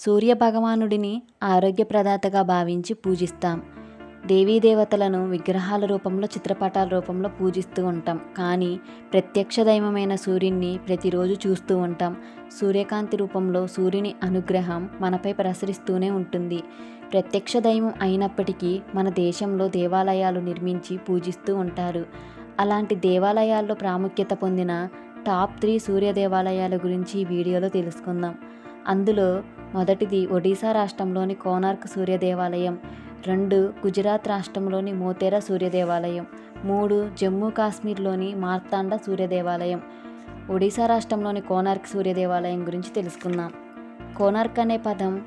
సూర్య భగవానుడిని ఆరోగ్యప్రదాతగా భావించి పూజిస్తాం. దేవీదేవతలను విగ్రహాల రూపంలో చిత్రపటాల రూపంలో పూజిస్తూ ఉంటాం. కానీ ప్రత్యక్ష దైవమైన సూర్యున్ని ప్రతిరోజు చూస్తూ ఉంటాం. సూర్యకాంతి రూపంలో సూర్యుని అనుగ్రహం మనపై ప్రసరిస్తూనే ఉంటుంది. ప్రత్యక్ష దైవం అయినప్పటికీ మన దేశంలో దేవాలయాలు నిర్మించి పూజిస్తూ ఉంటారు. అలాంటి దేవాలయాల్లో ప్రాముఖ్యత పొందిన టాప్ త్రీ సూర్య దేవాలయాల గురించి ఈ వీడియోలో తెలుసుకుందాం. అందులో మొదటిది ఒడిశా రాష్ట్రంలోని కోనార్క్ సూర్య దేవాలయం రెండు గుజరాత్ రాష్ట్రంలోని మోతేరా సూర్య దేవాలయం మూడు జమ్మూ కాశ్మీర్లోని మార్తాండ సూర్య దేవాలయం ఒడిశా రాష్ట్రంలోని కోనార్క్ సూర్య దేవాలయం గురించి తెలుసుకుందాం. కోనార్క్ అనే పదం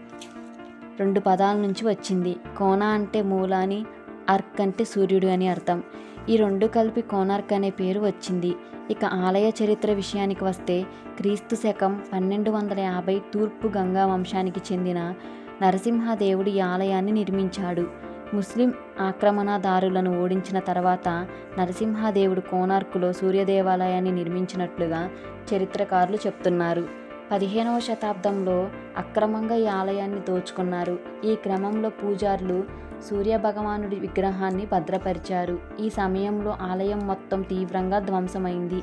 రెండు పదాల నుంచి వచ్చింది. కోన అంటే మూల అని అర్క్ అంటే సూర్యుడు అని అర్థం. ఈ రెండు కలిపి కోనార్క్ అనే పేరు వచ్చింది. ఇక ఆలయ చరిత్ర విషయానికి వస్తే క్రీస్తు శకం పన్నెండు వందల యాభై తూర్పు గంగా వంశానికి చెందిన నరసింహదేవుడు ఈ ఆలయాన్ని నిర్మించాడు. ముస్లిం ఆక్రమణదారులను ఓడించిన తర్వాత నరసింహదేవుడు కోనార్కులో సూర్య దేవాలయాన్ని నిర్మించినట్లుగా చరిత్రకారులు చెప్తున్నారు. పదిహేనవ శతాబ్దంలో అక్రమంగా ఈ ఆలయాన్ని దోచుకున్నారు. ఈ క్రమంలో పూజారులు సూర్య భగవానుడి విగ్రహాన్ని భద్రపరిచారు. ఈ సమయంలో ఆలయం మొత్తం తీవ్రంగా ధ్వంసమైంది.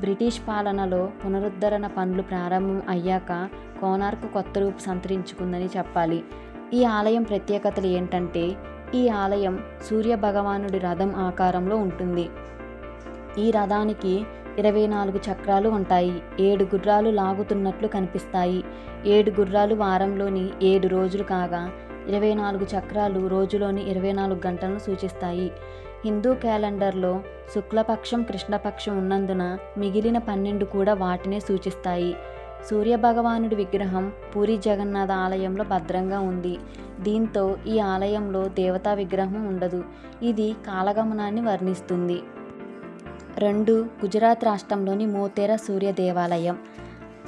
బ్రిటిష్ పాలనలో పునరుద్ధరణ పనులు ప్రారంభం అయ్యాక కోనార్క్ కొత్త రూపు సంతరించుకుందని చెప్పాలి. ఈ ఆలయం ప్రత్యేకతలు ఏంటంటే ఈ ఆలయం సూర్య భగవానుడి రథం ఆకారంలో ఉంటుంది. ఈ రథానికి ఇరవై నాలుగు చక్రాలు ఉంటాయి. ఏడు గుర్రాలు లాగుతున్నట్లు కనిపిస్తాయి. ఏడు గుర్రాలు వారంలోని ఏడు రోజులు కాగా ఇరవై నాలుగు చక్రాలు రోజులోని ఇరవై నాలుగు గంటలను సూచిస్తాయి. హిందూ క్యాలెండర్లో శుక్లపక్షం కృష్ణపక్షం ఉన్నందున మిగిలిన పన్నెండు కూడా వాటినే సూచిస్తాయి. సూర్యభగవానుడి విగ్రహం పూరి జగన్నాథ ఆలయంలో భద్రంగా ఉంది. దీంతో ఈ ఆలయంలో దేవతా విగ్రహం ఉండదు. ఇది కాలగమనాన్ని వర్ణిస్తుంది. రెండు గుజరాత్ రాష్ట్రంలోని మోతేరా సూర్య దేవాలయం.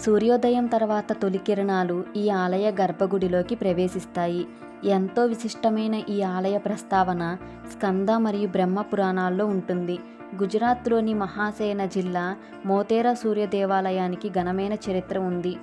సూర్యోదయం తర్వాత తొలి కిరణాలు ఈ ఆలయ గర్భగుడిలోకి ప్రవేశిస్తాయి. ఎంతో విశిష్టమైన ఈ ఆలయ ప్రస్తావన స్కంద మరియు బ్రహ్మ పురాణాల్లో ఉంటుంది. గుజరాత్లోని మహాసేన జిల్లా మోతేరా సూర్య దేవాలయానికి ఘనమైన చరిత్ర ఉంది.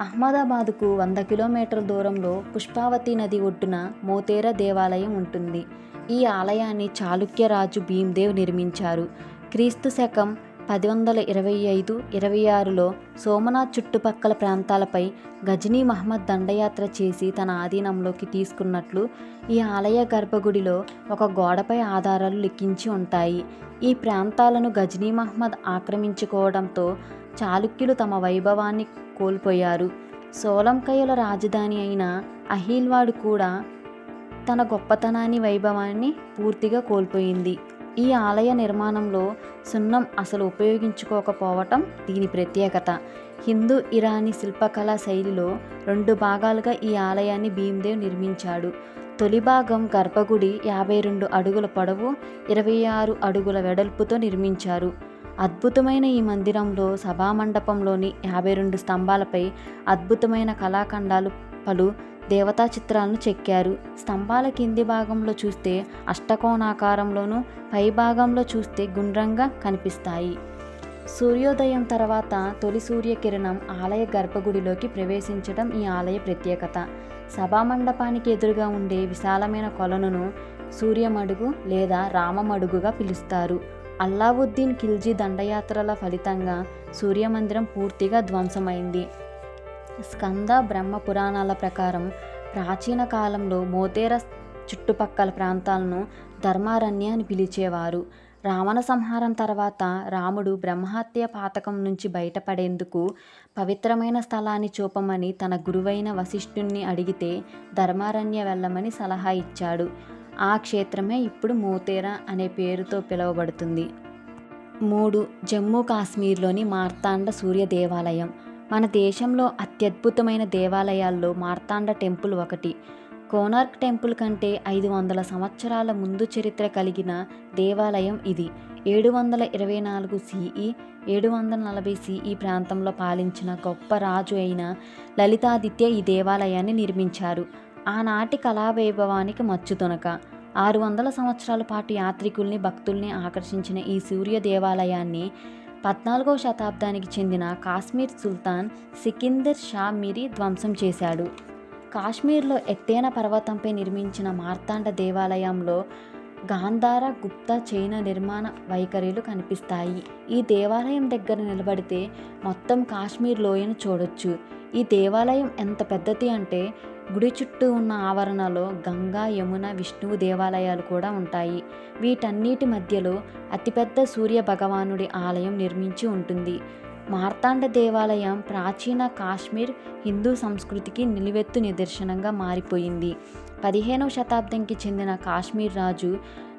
అహ్మదాబాద్కు వంద కిలోమీటర్ల దూరంలో పుష్పావతి నది ఒడ్డున మోతేరా దేవాలయం ఉంటుంది. ఈ ఆలయాన్ని చాళుక్య రాజు భీమ్దేవ్ నిర్మించారు. క్రీస్తు శకం పది వందల ఇరవై ఐదు ఇరవై ఆరులో సోమనాథ్ చుట్టుపక్కల ప్రాంతాలపై గజనీ మహమ్మద్ దండయాత్ర చేసి తన ఆధీనంలోకి తీసుకున్నట్లు ఈ ఆలయ గర్భగుడిలో ఒక గోడపై ఆధారాలు లిఖించి ఉంటాయి. ఈ ప్రాంతాలను గజనీ మహమ్మద్ ఆక్రమించుకోవడంతో చాళుక్యులు తమ వైభవాన్ని కోల్పోయారు. సోలంకయ్యల రాజధాని అయిన అహీల్వాడు కూడా తన గొప్పతనాన్ని వైభవాన్ని పూర్తిగా కోల్పోయింది. ఈ ఆలయ నిర్మాణంలో సున్నం అసలు ఉపయోగించుకోకపోవటం దీని ప్రత్యేకత. హిందూ ఇరానీ శిల్పకళా శైలిలో రెండు భాగాలుగా ఈ ఆలయాన్ని భీమ్దేవ్ నిర్మించాడు. తొలి భాగం గర్భగుడి యాభై రెండు అడుగుల పొడవు ఇరవై ఆరు అడుగుల వెడల్పుతో నిర్మించారు. అద్భుతమైన ఈ మందిరంలో సభామండపంలోని యాభై రెండు స్తంభాలపై అద్భుతమైన కళాఖండాలు పలు దేవతా చిత్రాలను చెక్కారు. స్తంభాల కింది భాగంలో చూస్తే అష్టకోణాకారంలోనూ పై భాగంలో చూస్తే గుండ్రంగా కనిపిస్తాయి. సూర్యోదయం తర్వాత తొలి సూర్యకిరణం ఆలయ గర్భగుడిలోకి ప్రవేశించడం ఈ ఆలయ ప్రత్యేకత. సభామండపానికి ఎదురుగా ఉండే విశాలమైన కొలనును సూర్యమడుగు లేదా రామమడుగుగా పిలుస్తారు. అల్లావుద్దీన్ ఖిల్జీ దండయాత్రల ఫలితంగా సూర్యమందిరం పూర్తిగా ధ్వంసమైంది. స్కంద బ్రహ్మ పురాణాల ప్రకారం ప్రాచీన కాలంలో మోతేర చుట్టుపక్కల ప్రాంతాలను ధర్మారణ్య అని పిలిచేవారు. రావణ సంహారం తర్వాత రాముడు బ్రహ్మహత్య పాతకం నుంచి బయటపడేందుకు పవిత్రమైన స్థలాన్ని చూపమని తన గురువైన వశిష్ఠుణ్ణి అడిగితే ధర్మారణ్య వెళ్ళమని సలహా ఇచ్చాడు. ఆ క్షేత్రమే ఇప్పుడు మోతేరా అనే పేరుతో పిలువబడుతుంది. మూడు జమ్మూ కాశ్మీర్లోని మార్తాండ సూర్య దేవాలయం. మన దేశంలో అత్యద్భుతమైన దేవాలయాల్లో మార్తాండ టెంపుల్ ఒకటి. కోనార్క్ టెంపుల్ కంటే ఐదు వందల సంవత్సరాల ముందు చరిత్ర కలిగిన దేవాలయం ఇది. ఏడు వందల ఇరవై నాలుగు సిఈ ఏడు వందల నలభై సిఈ ప్రాంతంలో పాలించిన గొప్ప రాజు అయిన లలితాదిత్య ఈ దేవాలయాన్ని నిర్మించారు. ఆనాటి కళావైభవానికి మచ్చుతునక ఆరు వందల సంవత్సరాల పాటు యాత్రికుల్ని భక్తుల్ని ఆకర్షించిన ఈ సూర్య దేవాలయాన్ని పద్నాలుగవ శతాబ్దానికి చెందిన కాశ్మీర్ సుల్తాన్ సికిందర్ షా మిరి ధ్వంసం చేశాడు. కాశ్మీర్లో ఎత్తైన పర్వతంపై నిర్మించిన మార్తాండ దేవాలయంలో గాంధార గుప్త చైన నిర్మాణ వైఖరిలు కనిపిస్తాయి. ఈ దేవాలయం దగ్గర నిలబడితే మొత్తం కాశ్మీర్ లోయను చూడొచ్చు. ఈ దేవాలయం ఎంత పెద్దది అంటే గుడి చుట్టూ ఉన్న ఆవరణలో గంగా యమున విష్ణువు దేవాలయాలు కూడా ఉంటాయి. వీటన్నిటి మధ్యలో అతిపెద్ద సూర్య భగవానుడి ఆలయం నిర్మించి ఉంటుంది. మార్తాండ దేవాలయం ప్రాచీన కాశ్మీర్ హిందూ సంస్కృతికి నిలువెత్తు నిదర్శనంగా మారిపోయింది. పదిహేనవ శతాబ్దంకి చెందిన కాశ్మీర్ రాజు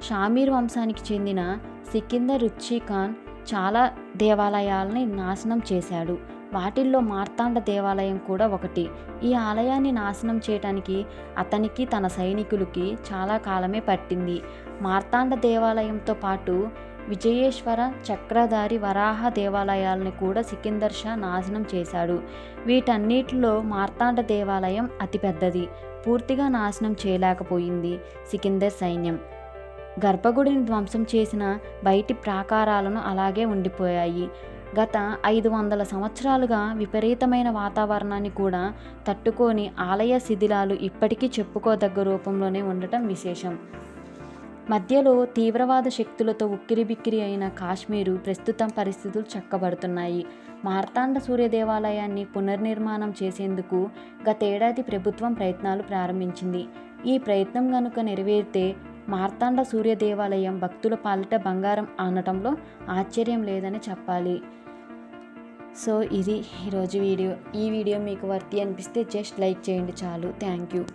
షామీర్ వంశానికి చెందిన సికిందర్ రుచి ఖాన్ చాలా దేవాలయాలని నాశనం చేశాడు. వాటిల్లో మార్తాండ దేవాలయం కూడా ఒకటి. ఈ ఆలయాన్ని నాశనం చేయడానికి అతనికి తన సైనికులకి చాలా కాలమే పట్టింది. మార్తాండ దేవాలయంతో పాటు విజయేశ్వర చక్రధారి వరాహ దేవాలయాలను కూడా సికిందర్ షా నాశనం చేశాడు. వీటన్నిటిలో మార్తాండ దేవాలయం అతిపెద్దది. పూర్తిగా నాశనం చేయలేకపోయింది సికిందర్ సైన్యం. గర్భగుడిని ధ్వంసం చేసిన బయటి ప్రాకారాలను అలాగే ఉండిపోయాయి. గత ఐదు వందల సంవత్సరాలుగా విపరీతమైన వాతావరణాన్ని కూడా తట్టుకొని ఆలయ శిథిలాలు ఇప్పటికీ చెప్పుకోదగ్గ రూపంలోనే ఉండటం విశేషం. మధ్యలో తీవ్రవాద శక్తులతో ఉక్కిరిబిక్కిరి అయిన కాశ్మీరు ప్రస్తుతం పరిస్థితులు చక్కబడుతున్నాయి. మార్తాండ సూర్య దేవాలయాన్ని పునర్నిర్మాణం చేసేందుకు గతేడాది ప్రభుత్వం ప్రయత్నాలు ప్రారంభించింది. ఈ ప్రయత్నం కనుక నెరవేరితే మార్తాండ సూర్య దేవాలయం భక్తుల పాలిట బంగారం అనటంలో ఆశ్చర్యం లేదని చెప్పాలి. సో ఇది ఈరోజు వీడియో. ఈ వీడియో మీకు వర్తి అనిపిస్తే జస్ట్ లైక్ చేయండి చాలు. Thank you.